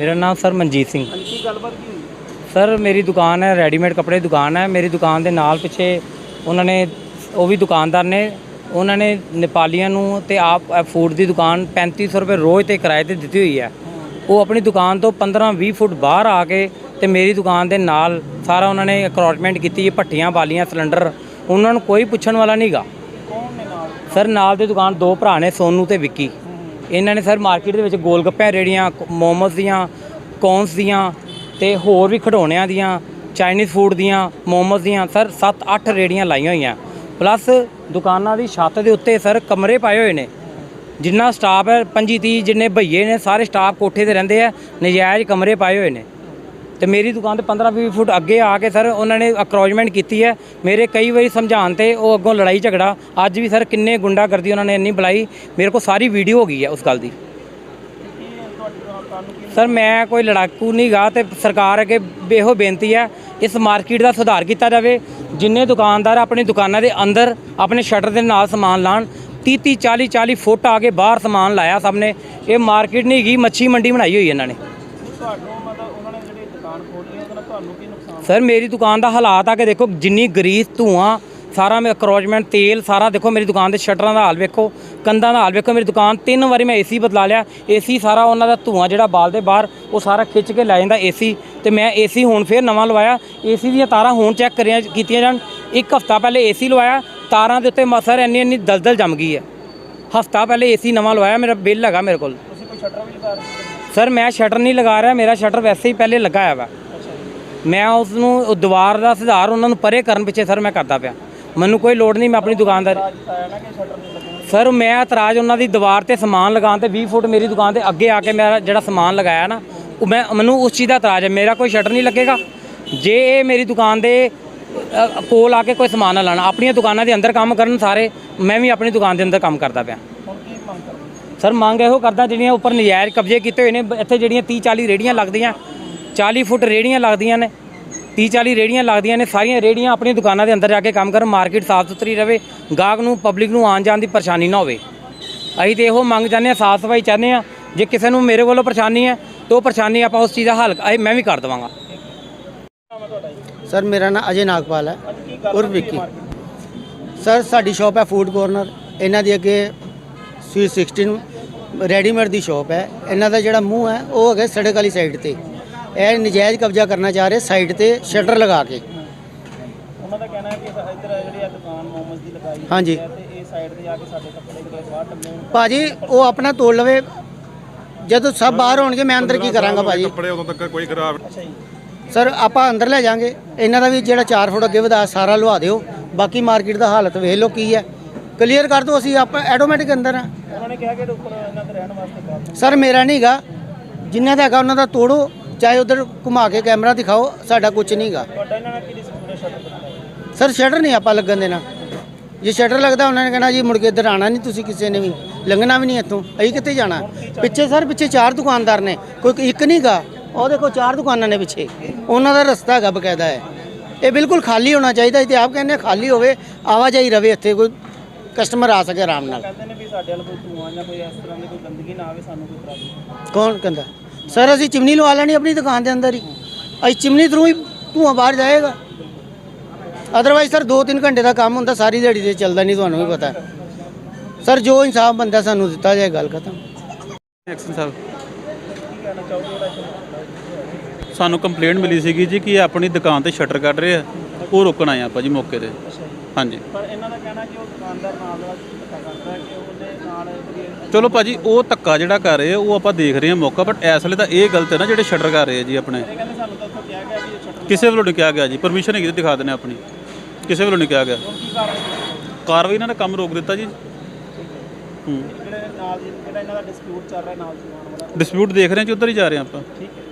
ਮੇਰਾ ਨਾਮ ਸਰ ਮਨਜੀਤ ਸਿੰਘ। ਹਾਂਜੀ ਕੀ ਗੱਲਬਾਤ ਕੀ ਹੋਈ? ਸਰ ਮੇਰੀ ਦੁਕਾਨ ਹੈ ਰੈਡੀਮੇਡ ਕੱਪੜੇ ਦੀ ਦੁਕਾਨ ਹੈ। ਮੇਰੀ ਦੁਕਾਨ ਦੇ ਨਾਲ ਪਿੱਛੇ ਉਹਨਾਂ ਨੇ ਉਹ ਵੀ ਦੁਕਾਨਦਾਰ ਨੇ ਉਹਨਾਂ ਨੇ ਨੇਪਾਲੀਆਂ ਨੂੰ ਤੇ ਆਪ ਫੂਡ ਦੀ ਦੁਕਾਨ 3500 ਰੁਪਏ ਰੋਜ਼ ਤੇ ਕਿਰਾਏ ਤੇ ਦਿੱਤੀ ਹੋਈ ਹੈ। ਉਹ ਆਪਣੀ ਦੁਕਾਨ ਤੋਂ 15-20 ਫੁੱਟ ਬਾਹਰ ਆ ਕੇ ਤੇ ਮੇਰੀ ਦੁਕਾਨ ਦੇ ਨਾਲ ਸਾਰਾ ਉਹਨਾਂ ਨੇ ਅਕਰੋਚਮੈਂਟ ਕੀਤੀ ਹੈ ਭੱਠੀਆਂ ਬਾਲੀਆਂ ਸਿਲੰਡਰ। ਉਹਨਾਂ ਨੂੰ ਕੋਈ ਪੁੱਛਣ ਵਾਲਾ ਨਹੀਂਗਾ ਕੌਣ ਨੇ ਨਾਲ? ਸਰ ਨਾਲ ਦੇ ਦੁਕਾਨ ਦੋ ਭਰਾ ਨੇ ਸੋਨੂ ਤੇ ਵਿੱਕੀ। ਇਹਨਾਂ ਨੇ ਸਰ ਮਾਰਕੀਟ ਦੇ ਵਿੱਚ ਗੋਲ ਗੱਪਿਆਂ ਰੇੜੀਆਂ, ਮੋਮੋਸ ਦੀਆਂ, ਕੌਨਸ ਦੀਆਂ ਤੇ ਹੋਰ ਵੀ ਖਿਡੌਣਿਆਂ ਦੀਆਂ, ਚਾਈਨੀਜ਼ ਫੂਡ ਦੀਆਂ, ਮੋਮੋਸ ਦੀਆਂ, ਸਰ 7-8 ਰੇੜੀਆਂ ਲਾਈਆਂ ਹੋਈਆਂ। ਪਲੱਸ ਦੁਕਾਨਾਂ ਦੀ ਛੱਤ ਦੇ ਉੱਤੇ ਸਰ ਕਮਰੇ ਪਾਏ ਹੋਏ ਨੇ, ਜਿੰਨਾ ਸਟਾਫ ਹੈ 25-30 ਜਿੰਨੇ ਭਈਏ ਨੇ, ਸਾਰੇ ਸਟਾਫ ਕੋਠੇ ਤੇ ਰਹਿੰਦੇ ਆ, ਨਜਾਇਜ਼ ਕਮਰੇ ਪਾਏ ਹੋਏ ਨੇ। ਤੇ ਮੇਰੀ ਦੁਕਾਨ ਤੇ 15-20 ਫੁੱਟ ਅੱਗੇ ਆ ਕੇ ਸਰ ਉਹਨਾਂ ਨੇ ਅਕਰੋਚਮੈਂਟ ਕੀਤੀ ਹੈ। ਮੇਰੇ ਕਈ ਵਾਰੀ ਸਮਝਾਉਣ ਤੇ ਉਹ ਅੱਗੋਂ ਲੜਾਈ ਝਗੜਾ। ਅੱਜ ਵੀ ਸਰ ਕਿੰਨੇ ਗੁੰਡਾਗਰਦੀ ਉਹਨਾਂ ਨੇ ਇੰਨੀ ਬੁਲਾਈ। ਮੇਰੇ ਕੋਲ ਸਾਰੀ ਵੀਡੀਓ ਹੋ ਗਈ ਹੈ ਉਸ ਗੱਲ ਦੀ। ਸਰ ਮੈਂ ਕੋਈ ਲੜਾਕੂ ਨਹੀਂ ਗਾ ਤੇ ਸਰਕਾਰ ਅੱਗੇ ਬੇਹੋ ਬੇਨਤੀ ਹੈ, ਇਸ ਮਾਰਕੀਟ ਦਾ ਸੁਧਾਰ ਕੀਤਾ ਜਾਵੇ। ਜਿੰਨੇ ਦੁਕਾਨਦਾਰ ਆਪਣੀ ਦੁਕਾਨਾਂ ਦੇ ਅੰਦਰ ਆਪਣੇ ਸ਼ਟਰ ਦੇ ਨਾਲ ਸਮਾਨ ਲਾਣ 30 30 40 40 ਫੁੱਟ ਆ ਕੇ ਬਾਹਰ ਸਮਾਨ ਲਾਇਆ ਸਭ ਨੇ। ਇਹ ਮਾਰਕੀਟ ਨਹੀਂ ਗਈ ਮੱਛੀ ਮੰਡੀ ਬਣਾਈ ਹੋਈ ਇਹਨਾਂ ਨੇ ਤੁਹਾਨੂੰ ਮਤਲਬ ਉਹਨਾਂ ਨੇ ਜਿਹੜੀ ਦੁਕਾਨ ਖੋਲੀ ਉਹਦੇ ਨਾਲ ਤੁਹਾਨੂੰ ਕੀ ਨੁਕਸਾਨ ਸਰ ਮੇਰੀ ਦੁਕਾਨ ਦਾ ਹਾਲਾਤ ਆ ਕੇ ਦੇਖੋ ਜਿੰਨੀ ਗਰੀਸ ਧੂਆਂ ਸਾਰਾ ਮੈਂ ਅਕਰੋਚਮੈਂਟ ਤੇਲ ਸਾਰਾ ਦੇਖੋ ਮੇਰੀ ਦੁਕਾਨ ਦੇ ਸ਼ਟਰਾਂ ਦਾ ਹਾਲ ਵੇਖੋ ਕੰਧਾਂ ਦਾ ਹਾਲ ਵੇਖੋ ਮੇਰੀ ਦੁਕਾਨ ਤਿੰਨ ਵਾਰੀ ਮੈਂ ਏਸੀ ਬਦਲਾ ਲਿਆ ਏਸੀ ਸਾਰਾ ਉਹਨਾਂ ਦਾ ਧੂਆਂ ਜਿਹੜਾ ਬਾਲਦੇ ਬਾਹਰ ਉਹ ਸਾਰਾ ਖਿੱਚ ਕੇ ਲੈ ਜਾਂਦਾ ਏਸੀ ਤੇ ਮੈਂ ਏਸੀ ਹੁਣ ਫੇਰ ਨਵਾਂ ਲਵਾਇਆ ਏਸੀ ਦੀਆਂ ਤਾਰਾਂ ਹੁਣ ਚੈੱਕ ਕਰੀਆਂ ਕੀਤੀਆਂ ਜਾਣ ਇੱਕ ਹਫਤਾ ਪਹਿਲੇ ਏਸੀ ਲਵਾਇਆ ਤਾਰਾਂ ਦੇ ਉੱਤੇ ਮ- ਸਰ ਇੰਨੀ ਇੰਨੀ ਦਲਦਲ ਜੰਮ ਗਈ ਹੈ। ਹਫਤਾ ਪਹਿਲੇ ਏਸੀ ਨਵਾਂ ਲਵਾਇਆ ਮੇਰਾ ਬਿੱਲ ਹੈਗਾ ਮੇਰੇ ਕੋਲ। ਤੁਸੀਂ ਕੋਈ ਸ਼ਟਰ ਵੀ ਲਗਾ ਰਹੇ ਸਰ ਮੈਂ ਸ਼ਟਰ ਨਹੀਂ ਲਗਾ ਰਿਹਾ ਮੇਰਾ ਸ਼ਟਰ ਵੈਸੇ ਹੀ ਪਹਿਲੇ ਲੱਗਾ ਹੋਇਆ ਵਾ। ਮੈਂ ਉਸ ਨੂੰ ਦੀਵਾਰ ਦਾ ਸੁਧਾਰ ਉਹਨਾਂ ਨੂੰ ਪਰੇ ਕਰਨ ਪਿੱਛੇ ਸਰ ਮੈਂ ਕਰਦਾ ਪਿਆ। ਮੈਨੂੰ ਕੋਈ ਲੋੜ ਨਹੀਂ, ਮੈਂ ਆਪਣੀ ਦੁਕਾਨਦਾਰ ਸਰ ਮੈਂ ਇਤਰਾਜ਼ ਉਹਨਾਂ ਦੀ ਦੀਵਾਰ ਤੇ ਸਮਾਨ ਲਗਾਉਣ ਤੇ 20 ਫੁੱਟ ਮੇਰੀ ਦੁਕਾਨ ਦੇ ਅੱਗੇ ਆ ਕੇ ਮੇਰਾ ਜਿਹੜਾ ਸਮਾਨ ਲਗਾਇਆ ਨਾ, ਉਹ ਮੈਂ ਮੈਨੂੰ ਉਸ ਚੀਜ਼ ਦਾ ਇਤਰਾਜ਼ ਹੈ, ਮੇਰਾ ਕੋਈ ਸ਼ਟਰ ਨਹੀਂ ਲੱਗੇਗਾ। ਜੇ ਇਹ ਮੇਰੀ ਦੁਕਾਨ ਦੇ ਕੋਲ ਆ ਕੇ ਕੋਈ ਸਮਾਨ ਨਾ ਲਾਣਾ ਆਪਣੀਆਂ ਦੁਕਾਨਾਂ ਦੇ ਅੰਦਰ ਕੰਮ ਕਰਨ ਸਾਰੇ, ਮੈਂ ਵੀ ਆਪਣੀ ਦੁਕਾਨ ਦੇ ਅੰਦਰ ਕੰਮ ਕਰਦਾ ਪਿਆ। ਸਰ ਮੰਗ ਇਹੋ ਕਰਦਾ ਜਿਹੜੀਆਂ ਉੱਪਰ ਨਜਾਇਜ਼ ਕਬਜ਼ੇ ਕੀਤੇ ਹੋਏ ਨੇ, ਇੱਥੇ ਜਿਹੜੀਆਂ 30 40 ਰੇੜੀਆਂ ਲੱਗਦੀਆਂ 40 ਫੁੱਟ ਰੇੜੀਆਂ ਲੱਗਦੀਆਂ ਨੇ 30 40 ਰੇੜੀਆਂ ਲੱਗਦੀਆਂ ਨੇ, ਸਾਰੀਆਂ ਰੇੜੀਆਂ ਆਪਣੀ ਦੁਕਾਨਾਂ ਦੇ ਅੰਦਰ ਜਾ ਕੇ ਕੰਮ ਕਰਨ, ਮਾਰਕੀਟ ਸਾਫ਼ ਸੁਥਰੀ ਰਵੇ, ਗਾਹਕ ਨੂੰ, ਪਬਲਿਕ ਨੂੰ ਆਉਣ ਜਾਣ ਦੀ ਪਰੇਸ਼ਾਨੀ ਨਾ ਹੋਵੇ। ਅਸੀਂ ਤੇ ਇਹੋ ਮੰਗ ਚਾਹੁੰਦੇ ਹਾਂ, ਸਾਫ਼ ਸਫ਼ਾਈ ਚਾਹੁੰਦੇ ਹਾਂ, ਜੇ ਕਿਸੇ ਨੂੰ ਮੇਰੇ ਵੱਲੋਂ ਪਰੇਸ਼ਾਨੀ ਹੈ, ਤਾਂ ਉਹ ਪਰੇਸ਼ਾਨੀ ਆਪਾਂ ਉਸ ਚੀਜ਼ ਦਾ ਹੱਲ ਅਸੀਂ- ਮੈਂ ਵੀ ਕਰ ਦੇਵਾਂਗਾ। ਸਰ, ਮੇਰਾ ਨਾਮ ਅਜੇ ਨਾਗਪਾਲ ਹੈ ਉਰ ਵਿੱਕੀ। ਸਰ, ਸਾਡੀ ਸ਼ਾਪ ਹੈ ਫੂਡ ਕੋਰਨਰ, ਇਹਨਾਂ ਦੀ ਅੱਗੇ ਸਵੀਟ 16 ਰੈਡੀਮੇਡ ਦੀ ਸ਼ਾਪ ਹੈ। ਇਹਨਾਂ ਦਾ ਜਿਹੜਾ ਮੂੰਹ ਹੈ, ਉਹ ਹੈਗਾ ਸੜਕ ਵਾਲੀ ਸਾਈਡ ਤੇ। ਇਹ ਨਜਾਇਜ਼ ਕਬਜ਼ਾ ਕਰਨਾ ਚਾਹ ਰਹੇ ਸਾਈਡ ਤੇ ਸ਼ਟਰ ਲਗਾ ਕੇ। ਉਹਨਾਂ ਦਾ ਕਹਿਣਾ ਹੈ ਕਿ ਇੱਧਰ ਜਿਹੜੀ ਆ ਦੁਕਾਨ ਮੋਮਸ ਦੀ ਲਗਾਈ ਹਾਂਜੀ। ਹੈ ਤੇ ਇਹ ਸਾਈਡ ਤੇ ਜਾ ਕੇ ਸਾਡੇ ਕੱਪੜੇ ਜਿਹੜੇ ਬਾਹਰ ਟੰਗੇ ਹੋਣ ਭਾਜੀ ਉਹ ਆਪਣਾ ਤੋੜ ਲਵੇ। ਜਦੋਂ ਸਭ ਬਾਹਰ ਹੋਣਗੇ ਮੈਂ ਅੰਦਰ ਕੀ ਕਰਾਂਗਾ ਭਾਜੀ? ਕੱਪੜੇ ਉਦੋਂ ਤੱਕ ਕੋਈ ਖਰਾਬ ਅੱਛਾ ਜੀ। ਸਰ ਆਪਾਂ ਅੰਦਰ ਲੈ ਜਾਾਂਗੇ। ਇਹਨਾਂ ਦਾ ਵੀ ਜਿਹੜਾ 4 ਫੁੱਟ ਅੱਗੇ ਵਧਾ ਸਾਰਾ ਲਵਾ ਦਿਓ। ਬਾਕੀ ਮਾਰਕੀਟ ਦਾ ਹਾਲਤ ਵੇਖ ਲਓ ਕੀ ਹੈ। ਕਲੀਅਰ ਕਰ ਦਿਓ ਅਸੀਂ ਆਪਾਂ ਆਟੋਮੈਟਿਕ ਅੰਦਰ ਆ। ਉਹਨਾਂ ਨੇ ਕਿਹਾ ਕਿ ਇਹਦੇ ਉੱਪਰ ਇਹਨਾਂ ਦੇ ਰਹਿਣ ਵਾਸਤੇ ਕਰ ਸਰ ਮੇਰਾ ਨਹੀਂਗਾ ਜਿੰਨਾ ਦਾ ਹੈਗਾ ਉਹਨਾਂ ਦਾ ਤੋੜੋ। ਚਾਹੇ ਉਧਰ ਘੁਮਾ ਕੇ ਕੈਮਰਾ ਦਿਖਾਓ ਸਾਡਾ ਕੁਝ ਨਹੀਂਗਾ ਸਰ ਸ਼ਟਰ ਨਹੀਂ ਆਪਾਂ ਲੱਗਣ ਦੇਣਾ। ਜੇ ਸ਼ਟਰ ਲੱਗਦਾ ਉਹਨਾਂ ਨੇ ਕਹਿਣਾ ਜੀ ਮੁੜ ਕੇ ਇੱਧਰ ਆਣਾ ਨਹੀਂ ਤੁਸੀਂ ਕਿਸੇ ਨੇ ਵੀ। ਲੰਘਣਾ ਵੀ ਨਹੀਂ ਇੱਥੋਂ। ਅਸੀਂ ਕਿੱਥੇ ਜਾਣਾ? ਪਿੱਛੇ ਸਰ ਪਿੱਛੇ ਚਾਰ ਦੁਕਾਨਦਾਰ ਨੇ। ਕੋਈ ਇੱਕ ਨਹੀਂਗਾ ਉਹ ਦੇਖੋ ਚਾਰ ਦੁਕਾਨਾਂ ਨੇ ਪਿੱਛੇ। ਉਹਨਾਂ ਦਾ ਰਸਤਾ ਹੈਗਾ ਬਕਾਇਦਾ ਹੈ। ਇਹ ਬਿਲਕੁਲ ਖਾਲੀ ਹੋਣਾ ਚਾਹੀਦਾ। ਤੇ ਆਪ ਕਹਿੰਦੇ ਖਾਲੀ ਹੋਵੇ ਆਵਾਜਾਈ ਰਵੇ ਇੱਥੇ ਕੋਈ ਕਸਟਮਰ ਆ ਸਕੇ ਆਰਾਮ ਨਾਲ। ਕਹਿੰਦੇ ਨੇ ਵੀ ਸਾਡੇ ਵੱਲ ਕੋਈ ਧੂਆਂ ਜਾਂ ਕੋਈ ਇਸ ਤਰ੍ਹਾਂ ਦੀ ਕੋਈ ਗੰਦਗੀ ਨਾ ਆਵੇ ਸਾਨੂੰ ਕੋਈ ਪ੍ਰੋਬਲਮ ਕੌਣ ਕਹਿੰਦਾ? ਸਰ, ਅਸੀਂ ਚਿਮਨੀ ਲਵਾ ਲੈਣੀ ਆਪਣੀ ਦੁਕਾਨ ਦੇ ਅੰਦਰ ਹੀ। ਅਸੀਂ ਚਿਮਨੀ ਥਰੂ ਹੀ ਧੂਆਂ ਬਾਹਰ ਜਾਏਗਾ। ਅਦਰਵਾਈਜ਼ ਸਰ 2-3 ਘੰਟੇ ਦਾ ਕੰਮ ਹੁੰਦਾ, ਸਾਰੀ ਦਿਹਾੜੀ ਤੇ ਚੱਲਦਾ ਨਹੀਂ, ਤੁਹਾਨੂੰ ਵੀ ਪਤਾ। ਸਰ, ਜੋ ਇਨਸਾਫ ਬੰਦਾ ਸਾਨੂੰ ਦਿੱਤਾ ਜਾਏ, ਗੱਲ ਖਤਮ। ਐਕਸ਼ਨ ਸਾਹਿਬ, ਸਾਨੂੰ ਕੰਪਲੇਂਟ ਮਿਲੀ ਸੀਗੀ ਜੀ ਕਿ ਇਹ ਆਪਣੀ ਦੁਕਾਨ ਤੇ ਸ਼ਟਰ ਕੱਢ ਰਹੇ ਆ। ਉਹ ਰੋਕਣ ਆਏ ਆਪਾਂ ਜੀ ਮੌਕੇ ਤੇ। ਹਾਂਜੀ। ਪਰ ਇਹਨਾਂ ਦਾ ਕਹਿਣਾ ਕਿ ਉਹ ਦੁਕਾਨਦਾਰ ਨਾਲ ਦਾ ਧੱਕਾ ਕਰਦਾ ਹੈ ਕਿ ਉਹਦੇ ਨਾਲ ਜਿਹੜੀ ਚਲੋ ਭਾਜੀ ਉਹ ਧੱਕਾ ਜਿਹੜਾ ਕਰ ਰਹੇ ਆ ਉਹ ਆਪਾਂ ਦੇਖ ਰਹੇ ਹਾਂ ਮੌਕਾ ਬਟ ਇਸ ਵੇਲੇ ਤਾਂ ਇਹ ਗਲਤ ਹੈ ਨਾ ਜਿਹੜੇ ਸ਼ਟਰ ਕਰ ਰਹੇ ਆ ਜੀ ਆਪਣੇ। ਇਹ ਕਹਿੰਦੇ ਸਾਨੂੰ ਤਾਂ ਉੱਥੋਂ ਕਿਹਾ ਗਿਆ ਕਿ ਇਹ ਸ਼ਟਰ ਕਿਸੇ ਵੱਲੋਂ ਨਹੀਂ ਕਿਹਾ ਗਿਆ ਜੀ ਪਰਮਿਸ਼ਨ ਹੈਗੀ ਤਾਂ ਦਿਖਾ ਦਿੰਦੇ ਆਪਣੀ। ਕਿਸੇ ਵੱਲੋਂ ਨਹੀਂ ਕਿਹਾ ਗਿਆ। ਕੀ ਕਾਰਵਾਈ ਕਾਰਵਾਈ ਇਹਨਾਂ ਨੇ ਕੰਮ ਰੋਕ ਦਿੱਤਾ ਜੀ। ਹੂੰ। ਜਿਹੜੇ ਨਾਲ ਜਿਹੜਾ ਇਹਨਾਂ ਦਾ ਡਿਸਪਿਊਟ ਚੱਲ ਰਿਹਾ ਨਾਲ ਵਾਲਾ। ਡਿਸਪਿਊਟ ਦੇਖ ਰਹੇ ਹਾਂ ਜੀ ਉੱਧਰ ਹੀ ਜਾ ਰਹੇ ਹਾਂ ਆਪਾਂ। ਠੀਕ ਹੈ।